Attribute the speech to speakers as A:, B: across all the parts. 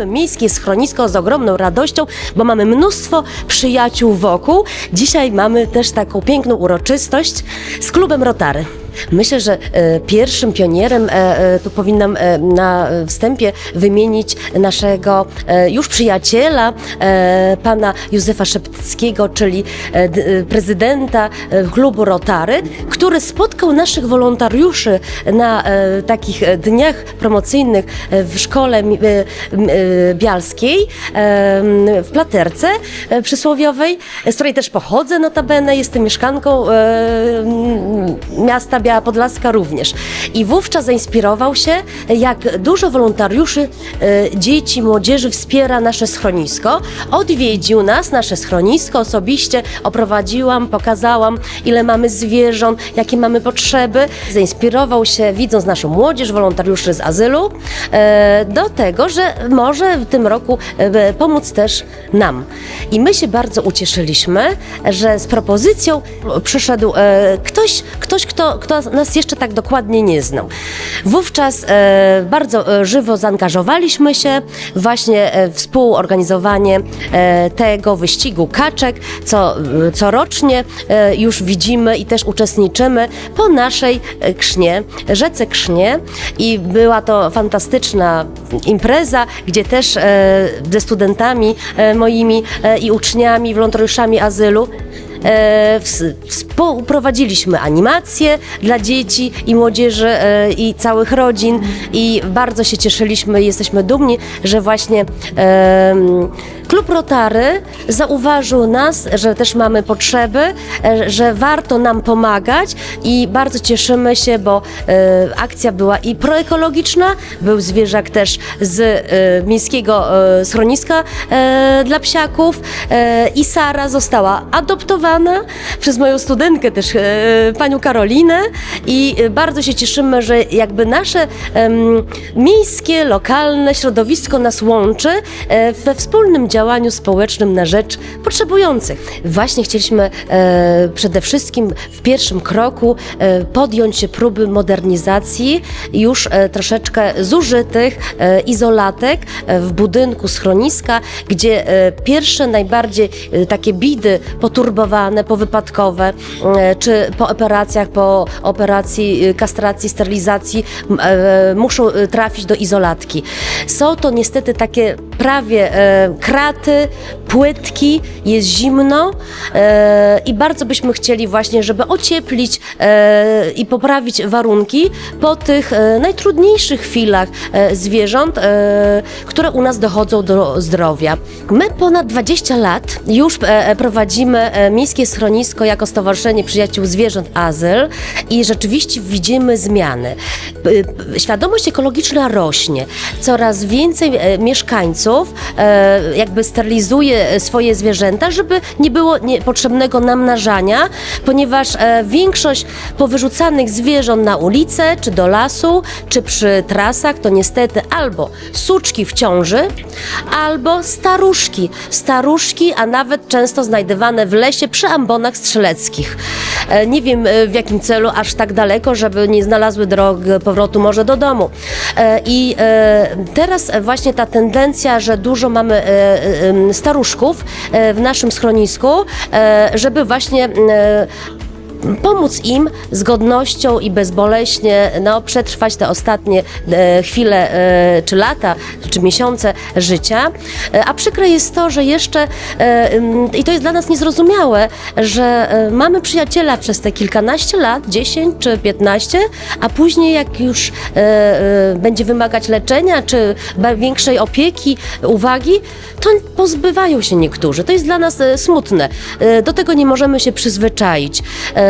A: prowadzimy miejskie schronisko z ogromną radością, bo mamy mnóstwo przyjaciół wokół. Dzisiaj mamy też taką piękną uroczystość z klubem Rotary. Myślę, że e, pierwszym pionierem, e, e, tu powinnam na wstępie wymienić naszego już przyjaciela, pana Józefa Szeptyckiego, czyli prezydenta klubu Rotary, który spotkał naszych wolontariuszy na takich dniach promocyjnych w szkole bialskiej w Platerce przysłowiowej, z której też pochodzę notabene, jestem mieszkanką e, Biała Podlaska również. I wówczas zainspirował się, jak dużo wolontariuszy, e, dzieci, młodzieży wspiera nasze schronisko. Odwiedził nas, nasze schronisko osobiście, oprowadziłam, pokazałam, ile mamy zwierząt, jakie mamy potrzeby. Zainspirował się, widząc naszą młodzież, wolontariuszy z azylu, e, do tego, że może w tym roku e, pomóc też nam. I my się bardzo ucieszyliśmy, że z propozycją przyszedł ktoś, ktoś kto, kto nas jeszcze tak dokładnie nie znał. Wówczas e, bardzo e, żywo zaangażowaliśmy się właśnie e, w współorganizowanie e, tego wyścigu kaczek, co e, corocznie e, już widzimy i też uczestniczymy po naszej Krznie, rzece Krznie i była to fantastyczna impreza, gdzie też e, ze studentami e, moimi e, i uczniami, wolontariuszami azylu e, ws- współprowadziliśmy animacje dla dzieci i młodzieży e, i całych rodzin i bardzo się cieszyliśmy i jesteśmy dumni, że właśnie em, Klub Rotary zauważył nas, że też mamy potrzeby, e, że warto nam pomagać i bardzo cieszymy się, bo e, akcja była i proekologiczna, był zwierzak też z e, miejskiego e, schroniska e, dla psiaków e, i Sara została adoptowana przez moją studentkę też, e, panią Karolinę i e, bardzo się cieszymy, że jakby nasze miejskie, lokalne środowisko nas łączy e, we wspólnym działaniu społecznym na rzecz potrzebujących. Właśnie chcieliśmy przede wszystkim w pierwszym kroku podjąć się próby modernizacji już troszeczkę zużytych izolatek w budynku schroniska, gdzie pierwsze najbardziej takie bidy poturbowane, powypadkowe, czy po operacjach, po operacji e, kastracji, sterylizacji e, muszą e, trafić do izolatki. Są to niestety takie prawie e, kraty, płytki, jest zimno e, i bardzo byśmy chcieli właśnie, żeby ocieplić e, i poprawić warunki po tych e, najtrudniejszych chwilach e, zwierząt, e, które u nas dochodzą do zdrowia. My ponad 20 lat już e, e, prowadzimy e, Miejskie Schronisko jako Stowarzyszenie Przyjaciół Zwierząt Azyl i rzeczywiście widzimy zmiany. P- Świadomość ekologiczna rośnie. Coraz więcej e, mieszkańców e, jakby sterylizuje e, swoje zwierzęta, żeby nie było niepotrzebnego namnażania, ponieważ większość powyrzucanych zwierząt na ulicę, czy do lasu, czy przy trasach, to niestety albo suczki w ciąży, albo staruszki. Staruszki, a nawet często znajdywane w lesie przy ambonach strzeleckich. E, Nie wiem e, w jakim celu aż tak daleko, żeby nie znalazły drogi powrotu może do domu. E, I e, teraz właśnie ta tendencja, że dużo mamy e, e, staruszków e, w naszym schronisku, e, żeby właśnie e, pomóc im z godnością i bezboleśnie no, przetrwać te ostatnie e, chwile, e, czy lata, czy miesiące życia. E, a przykre jest to, że jeszcze, e, i to jest dla nas niezrozumiałe, że e, mamy przyjaciela przez te kilkanaście lat, 10 czy 15, a później jak już e, e, będzie wymagać leczenia, czy większej opieki, uwagi, to pozbywają się niektórzy. To jest dla nas e, smutne. E, Do tego nie możemy się przyzwyczaić. Em,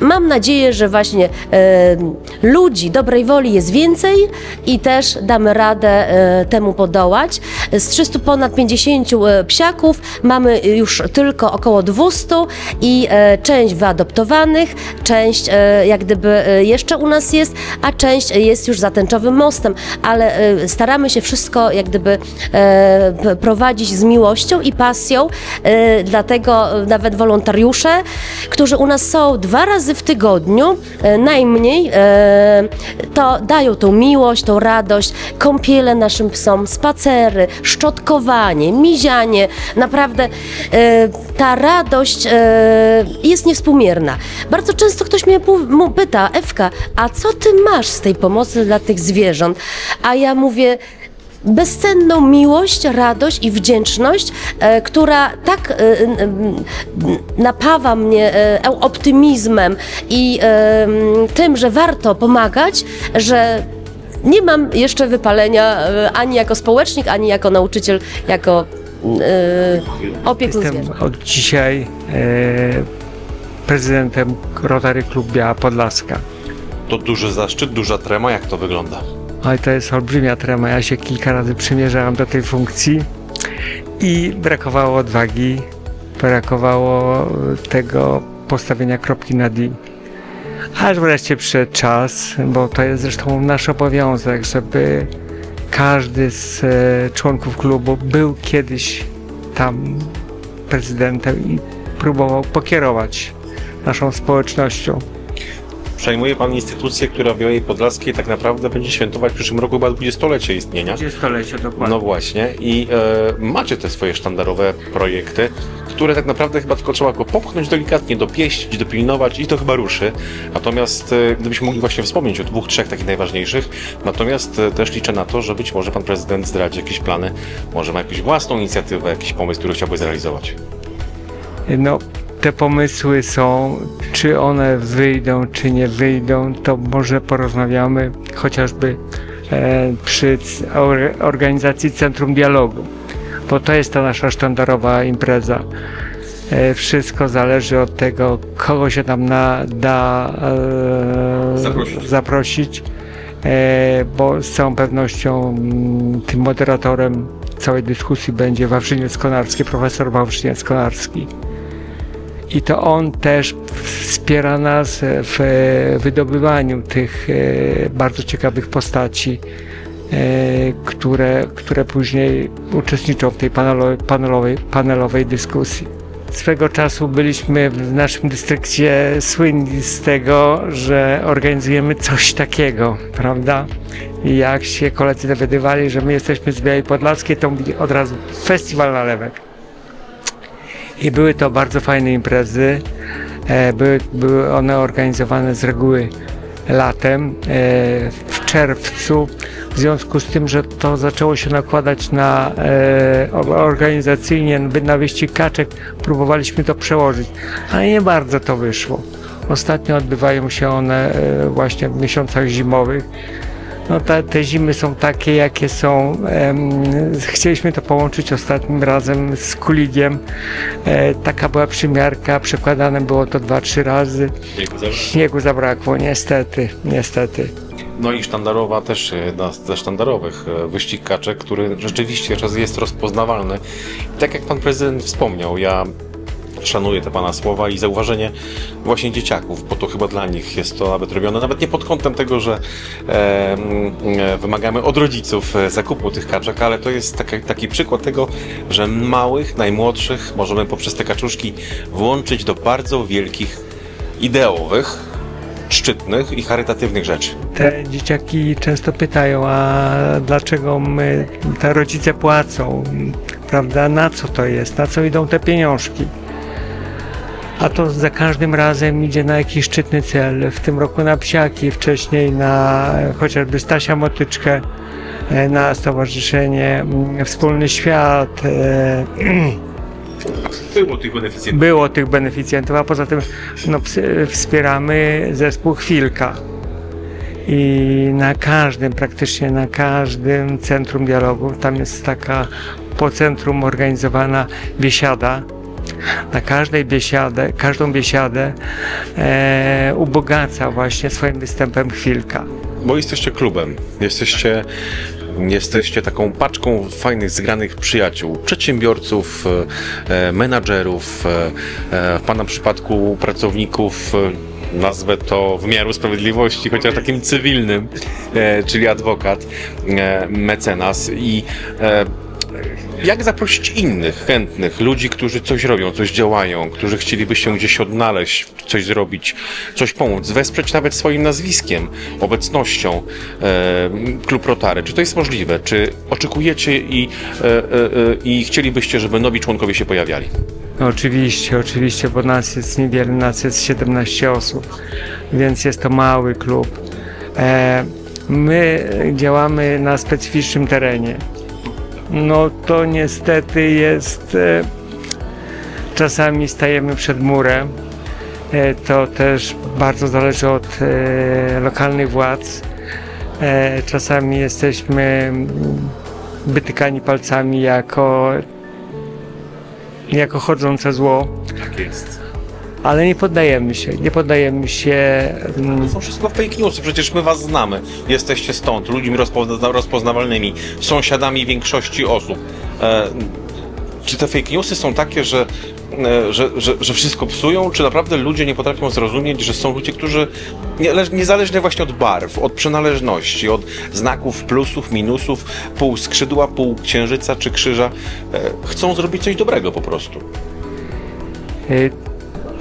A: Mam nadzieję, że właśnie e, ludzi dobrej woli jest więcej i też damy radę e, temu podołać. Z 300 ponad 50 e, psiaków mamy już tylko około 200 i e, część wyadoptowanych, część e, jak gdyby e, jeszcze u nas jest, a część jest już za tęczowym mostem, ale e, staramy się wszystko jak gdyby e, prowadzić z miłością i pasją, e, dlatego nawet wolontariusze, którzy u nas są dwa razy razy w tygodniu, e, najmniej, e, to dają tą miłość, tą radość, kąpiele naszym psom, spacery, szczotkowanie, mizianie. Naprawdę e, ta radość e, jest niewspółmierna. Bardzo często ktoś mnie pyta, Ewka, a co ty masz z tej pomocy dla tych zwierząt? A ja mówię, bezcenną miłość, radość i wdzięczność, e, która tak e, napawa mnie e, optymizmem i e, tym, że warto pomagać, że nie mam jeszcze wypalenia e, ani jako społecznik, ani jako nauczyciel, jako e, opiekun
B: Jestem
A: zwierząt.
B: od dzisiaj e, prezydentem Rotary Klub Biała Podlaska.
C: To duży zaszczyt, duża trema, jak to wygląda?
B: Ale to jest olbrzymia trema. Ja się kilka razy przymierzałem do tej funkcji i brakowało odwagi, brakowało e, tego postawienia kropki na D. Aż wreszcie przyszedł czas, bo to jest zresztą nasz obowiązek, żeby każdy z e, członków klubu był kiedyś tam prezydentem i próbował pokierować naszą społecznością.
C: Przejmuje Pan instytucję, która w Białej Podlaskiej tak naprawdę będzie świętować w przyszłym roku chyba 20-lecie istnienia.
B: 20-lecie dokładnie.
C: No właśnie i e, macie te swoje sztandarowe projekty, które tak naprawdę chyba tylko trzeba go popchnąć delikatnie, dopieścić, dopilnować i to chyba ruszy. Natomiast e, gdybyśmy mogli właśnie wspomnieć o dwóch, trzech takich najważniejszych, natomiast e, też liczę na to, że być może Pan Prezydent zdradzi jakieś plany, może ma jakąś własną inicjatywę, jakiś pomysł, który chciałby zrealizować.
B: No, te pomysły są, czy one wyjdą, czy nie wyjdą, to może porozmawiamy chociażby e, przy organizacji Centrum Dialogu, bo to jest ta nasza sztandarowa impreza. E, wszystko zależy od tego, kogo się tam na, da e,
C: Zaprosić.
B: zaprosić bo z całą pewnością mm, tym moderatorem całej dyskusji będzie Wawrzyniec Konarski, profesor Wawrzyniec Konarski. I to on też wspiera nas w wydobywaniu tych e, bardzo ciekawych postaci, e, które, które później uczestniczą w tej panelowej, panelowej, panelowej dyskusji. Swego czasu byliśmy w naszym dystrykcie słynni z tego, że organizujemy coś takiego, prawda? I jak się koledzy dowiadywali, że my jesteśmy z Białej Podlaskiej, to mówili od razu festiwal nalewek. I były to bardzo fajne imprezy. E, Były, były one organizowane z reguły latem, e, w czerwcu, w związku z tym, że to zaczęło się nakładać na e, organizacyjnie na wyścig kaczek, próbowaliśmy to przełożyć, ale nie bardzo to wyszło. Ostatnio odbywają się one właśnie w miesiącach zimowych. No te, te zimy są takie, jakie są. Chcieliśmy to połączyć ostatnim razem z kuligiem. E, taka była przymiarka, przekładane było to dwa, trzy razy. Śniegu zabrakło, niestety, niestety.
C: No i sztandarowa też jedna ze sztandarowych e, wyścig kaczek, który rzeczywiście jest rozpoznawalny. Tak jak pan prezydent wspomniał, ja szanuję te pana słowa i zauważenie właśnie dzieciaków, bo to chyba dla nich jest to nawet robione, nawet nie pod kątem tego, że e, wymagamy od rodziców e, zakupu tych kaczek, ale to jest taki, taki przykład tego, że małych, najmłodszych możemy poprzez te kaczuszki włączyć do bardzo wielkich, ideowych, szczytnych i charytatywnych rzeczy.
B: Te dzieciaki często pytają, a dlaczego my, te rodzice płacą, prawda? Na co to jest? Na co idą te pieniążki? A to za każdym razem idzie na jakiś szczytny cel. W tym roku na psiaki, wcześniej na chociażby Stasia Motyczkę, e, na Stowarzyszenie mm, Wspólny Świat. e,
C: Było tych beneficjentów.
B: Było tych beneficjentów, a poza tym no, wspieramy zespół Chwilka. I na każdym, praktycznie na każdym centrum dialogu, tam jest taka po centrum organizowana biesiada. Na każdej biesiadę, każdą biesiadę e, ubogaca właśnie swoim występem Chwilka.
C: Bo jesteście klubem, jesteście, jesteście taką paczką fajnych, zgranych przyjaciół, przedsiębiorców, e, e, menadżerów, e, e, w Pana przypadku pracowników, e, nazwę to wymiaru sprawiedliwości, chociaż takim cywilnym, e, czyli adwokat, e, mecenas i e, Jak zaprosić innych chętnych ludzi, którzy coś robią, coś działają, którzy chcieliby się gdzieś odnaleźć, coś zrobić, coś pomóc, wesprzeć nawet swoim nazwiskiem, obecnością e, klub Rotary? Czy to jest możliwe? Czy oczekujecie i, e, e, e, i chcielibyście, żeby nowi członkowie się pojawiali?
B: No, oczywiście, oczywiście, bo nas jest niewiele, nas jest 17 osób, więc jest to mały klub. E, my działamy na specyficznym terenie. No to niestety jest. E, czasami stajemy przed murem. E, to też bardzo zależy od e, lokalnych władz. Czasami jesteśmy mm, wytykani palcami jako, jako chodzące zło.
C: Tak jest.
B: Ale nie poddajemy się, nie poddajemy się. mm,
C: To są wszystko fake newsy, przecież my was znamy. Jesteście stąd, ludźmi rozpozna rozpoznawalnymi, sąsiadami większości osób. E, czy te fake newsy są takie, że, e, że, że, że wszystko psują, czy naprawdę ludzie nie potrafią zrozumieć, że są ludzie, którzy nie- niezależnie właśnie od barw, od przynależności, od znaków plusów, minusów, pół skrzydła, pół księżyca czy krzyża, e, chcą zrobić coś dobrego po prostu.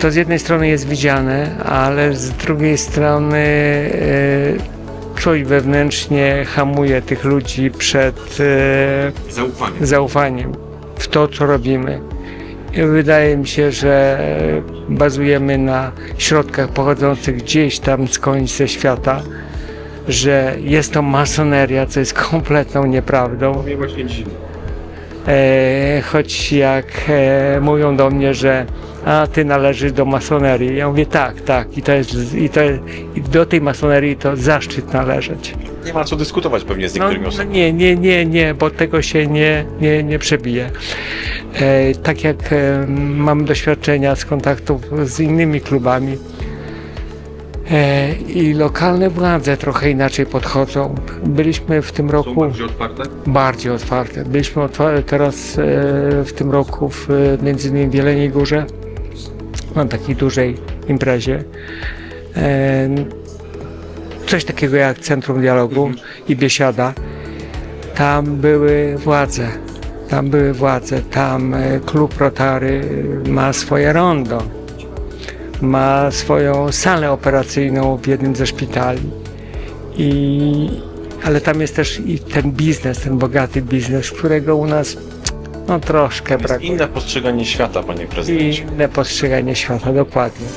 B: To z jednej strony jest widziane, ale z drugiej strony y, coś wewnętrznie hamuje tych ludzi przed y,
C: Zaufanie.
B: zaufaniem w to, co robimy. Wydaje mi się, że bazujemy na środkach pochodzących gdzieś tam skądś ze świata, że jest to masoneria, co jest kompletną nieprawdą. E, choć jak e, mówią do mnie, że a ty należysz do masonerii. Ja mówię tak, tak i to jest i to i do tej masonerii to zaszczyt należeć.
C: Nie ma co dyskutować pewnie z
B: No,
C: niektórymi
B: no
C: osobami.
B: nie, nie, nie, nie, bo tego się nie, nie, nie przebije. E, tak jak e, mam doświadczenia z kontaktów z innymi klubami e, i lokalne władze trochę inaczej podchodzą. Byliśmy w tym roku
C: otwarte?
B: bardziej otwarte. Byliśmy otwarte teraz e, w tym roku w, między innymi w Jeleniej Górze na takiej dużej imprezie. E, coś takiego jak Centrum Dialogu i Biesiada. Tam były władze. Tam były władze. Tam e, klub Rotary ma swoje rondo. Ma swoją salę operacyjną w jednym ze szpitali. I, ale tam jest też i ten biznes, ten bogaty biznes, którego u nas no troszkę brakuje.
C: inne postrzeganie świata, panie prezydencie.
B: Inne postrzeganie świata, dokładnie.